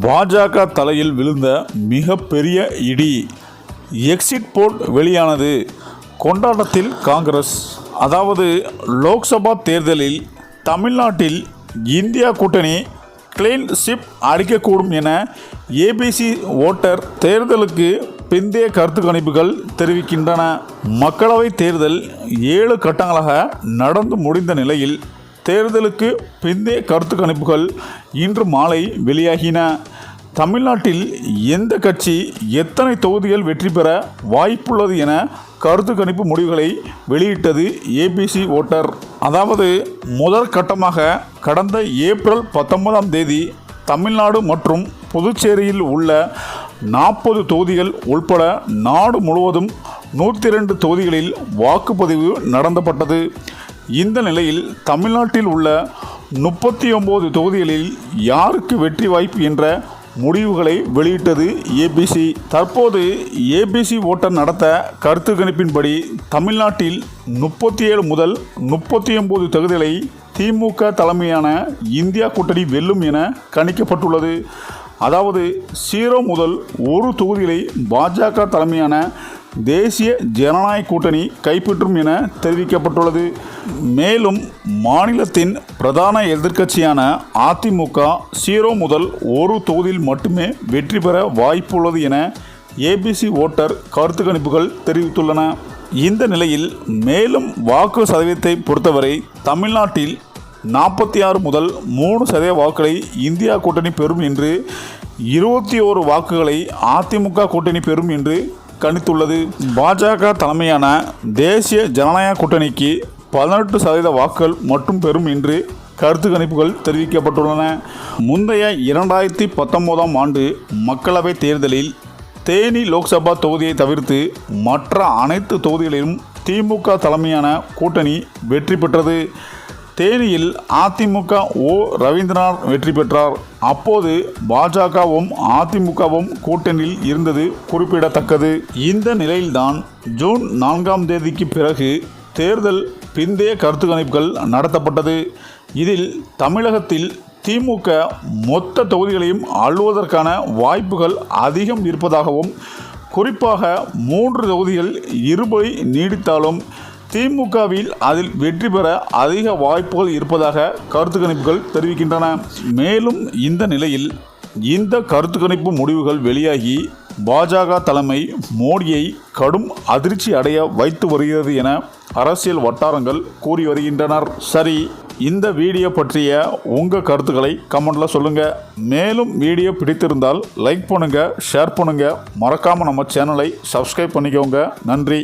பாஜக தலையில் விழுந்த மிகப்பெரிய இடி. எக்ஸிட் போல் வெளியானது. கொண்டாட்டத்தில் காங்கிரஸ். அதாவது லோக்சபா தேர்தலில் தமிழ்நாட்டில் இந்தியா கூட்டணி கிளீன் ஷிப் அடிக்கக்கூடும் என ஏபிசி ஓட்டர் தேர்தலுக்கு பிந்தைய கருத்து கணிப்புகள் தெரிவிக்கின்றன. மக்களவைத் தேர்தல் ஏழு கட்டங்களாக நடந்து முடிந்த நிலையில் தேர்தலுக்கு பிந்தைய கருத்து கணிப்புகள் இன்று மாலை வெளியாகின. தமிழ்நாட்டில் எந்த கட்சி எத்தனை தொகுதிகள் வெற்றி பெற வாய்ப்புள்ளது என கருத்து கணிப்பு முடிவுகளை வெளியிட்டது ஏபிசி ஓட்டர். அதாவது முதற் கட்டமாக கடந்த ஏப்ரல் பத்தொன்பதாம் தேதி தமிழ்நாடு மற்றும் புதுச்சேரியில் உள்ள நாற்பது தொகுதிகள் உள்பட நாடு முழுவதும் நூற்றி ரெண்டு தொகுதிகளில் வாக்குப்பதிவு நடந்தப்பட்டது. இந்த நிலையில் தமிழ்நாட்டில் உள்ள முப்பத்தி ஒம்பது தொகுதிகளில் யாருக்கு வெற்றி வாய்ப்பு என்ற முடிவுகளை வெளியிட்டது ஏபிசி தற்போது ஏபிசி ஓட்டர் நடத்த கருத்து கணிப்பின்படி தமிழ்நாட்டில் முப்பத்தி ஏழு முதல் முப்பத்தி ஒம்பது தொகுதிகளை திமுக தலைமையான இந்தியா கூட்டணி வெல்லும் என கணிக்கப்பட்டுள்ளது. அதாவது சீரோ முதல் ஒரு தொகுதிகளை பாஜக தலைமையான தேசிய ஜனநாயக கூட்டணி கைப்பற்றும் என தெரிவிக்கப்பட்டுள்ளது. மேலும் மாநிலத்தின் பிரதான எதிர்க்கட்சியான அதிமுக சீரோ முதல் ஒரு தொகுதியில் மட்டுமே வெற்றி பெற வாய்ப்புள்ளது என ஏபிசி ஓட்டர் கருத்து கணிப்புகள் தெரிவித்துள்ளன. இந்த நிலையில் மேலும் வாக்கு சதவீதத்தை பொறுத்தவரை தமிழ்நாட்டில் நாற்பத்தி ஆறு முதல் மூணு சதவீத வாக்குகளை இந்தியா கூட்டணி பெறும் என்று இருபத்தி ஓரு வாக்குகளை அதிமுக கூட்டணி பெறும் என்று கணித்துள்ளது. பாஜக தலைமையான தேசிய ஜனநாயக கூட்டணிக்கு பதினெட்டு சதவீத வாக்குகள் மட்டும் பெறும் என்று கருத்து கணிப்புகள் தெரிவிக்கப்பட்டுள்ளன. முந்தைய இரண்டாயிரத்தி பத்தொம்போதாம் ஆண்டு மக்களவைத் தேர்தலில் தேனி லோக்சபா தொகுதியை தவிர்த்து மற்ற அனைத்து தொகுதிகளிலும் திமுக தலைமையான கூட்டணி வெற்றி பெற்றது. தேனியில் அதிமுக ஓ ரவீந்திரநாத் வெற்றி பெற்றார். அப்போது பாஜகவும் அதிமுகவும் கூட்டணியில் இருந்தது குறிப்பிடத்தக்கது. இந்த நிலையில்தான் ஜூன் நான்காம் தேதிக்கு பிறகு தேர்தல் பிந்தைய கருத்து கணிப்புகள் நடத்தப்பட்டது. இதில் தமிழகத்தில் திமுக மொத்த தொகுதிகளையும் அள்ளுவதற்கான வாய்ப்புகள் அதிகம் இருப்பதாகவும் குறிப்பாக மூன்று தொகுதிகள் இருபடி நீடித்தாலும் திமுகவில் அதில் வெற்றி பெற அதிக வாய்ப்புகள் இருப்பதாக கருத்து கணிப்புகள் தெரிவிக்கின்றன. மேலும் இந்த நிலையில் இந்த கருத்து கணிப்பு முடிவுகள் வெளியாகி பாஜக தலைமை மோடியை கடும் அதிர்ச்சி அடைய வைத்து வருகிறது என அரசியல் வட்டாரங்கள் கூறி வருகின்றனர். சரி இந்த வீடியோ பற்றிய உங்கள் கருத்துக்களை கமெண்டில் சொல்லுங்கள் மேலும் வீடியோ பிடித்திருந்தால் லைக் பண்ணுங்கள் ஷேர் பண்ணுங்கள் மறக்காமல் நம்ம சேனலை சப்ஸ்கிரைப் பண்ணிக்கோங்க. நன்றி.